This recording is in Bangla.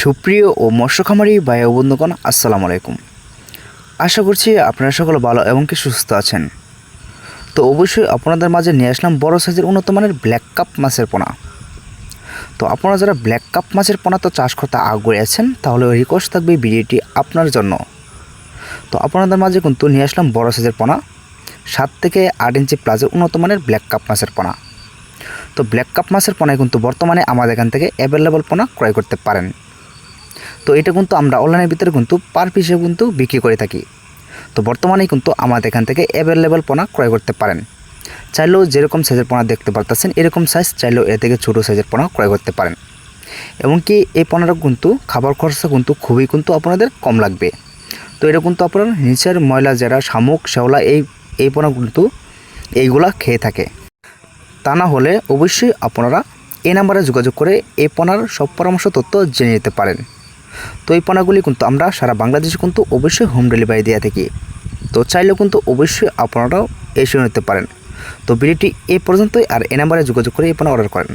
সুপ্রিয় ও মৎস্য খামারি ও বন্ধুগণ, আসসালামু আলাইকুম। আশা করছি আপনারা সকলে ভালো এবং কি সুস্থ আছেন। তো অবশ্যই আপনাদের মাঝে নিয়ে আসলাম বড় সাইজের উন্নত মানের ব্ল্যাক কাপ মাছের পোনা। তো আপনারা যারা ব্ল্যাক কাপ মাছের পোনা তো চাষ করতে আগ্রহী আছেন, তাহলে রিকোয়েস্ট থাকবে ভিডিওটি আপনার জন্য। তো আপনাদের মাঝে কিন্তু নিয়ে আসলাম বড় সাইজের পোনা, সাত থেকে আট ইঞ্চি প্লাজের উন্নত মানের ব্ল্যাক কাপ মাছের পোনা। তো ব্ল্যাক কাপ মাছের পোনায় কিন্তু বর্তমানে আমাদের এখান থেকে অ্যাভেলেবল পোনা ক্রয় করতে পারেন। তো এটা কিন্তু আমরা অনলাইনের ভিতরে কিন্তু পার পিসে কিন্তু বিক্রি করে থাকি। তো বর্তমানে কিন্তু আমাদের এখান থেকে অ্যাভেলেবল পোনা ক্রয় করতে পারেন। চাইলেও যেরকম সাইজের পোনা দেখতে পারতেছেন, এরকম সাইজ চাইলেও এ থেকে ছোটো সাইজের পোনা ক্রয় করতে পারেন। এমনকি এই পোনাটা কিন্তু খাবার খরচা কিন্তু খুবই কিন্তু আপনাদের কম লাগবে। তো এটা কিন্তু আপনার নিচের ময়লা যারা শামুক শেওলা এই এই পোনা কিন্তু এইগুলা খেয়ে থাকে। তা না হলে অবশ্যই আপনারা এই নাম্বারে যোগাযোগ করে এই পোনার সব পরামর্শ তথ্য জেনে নিতে পারেন। তো এই পোনাগুলি কিন্তু আমরা সারা বাংলাদেশে কিন্তু অবশ্যই হোম ডেলিভারি দিয়ে থাকি। তো চাইলেও কিন্তু অবশ্যই আপনারাও এসে নিতে পারেন। তো ভিডিওটি এ পর্যন্তই আর এ নাম্বারে যোগাযোগ করে এই পোনা অর্ডার করেন।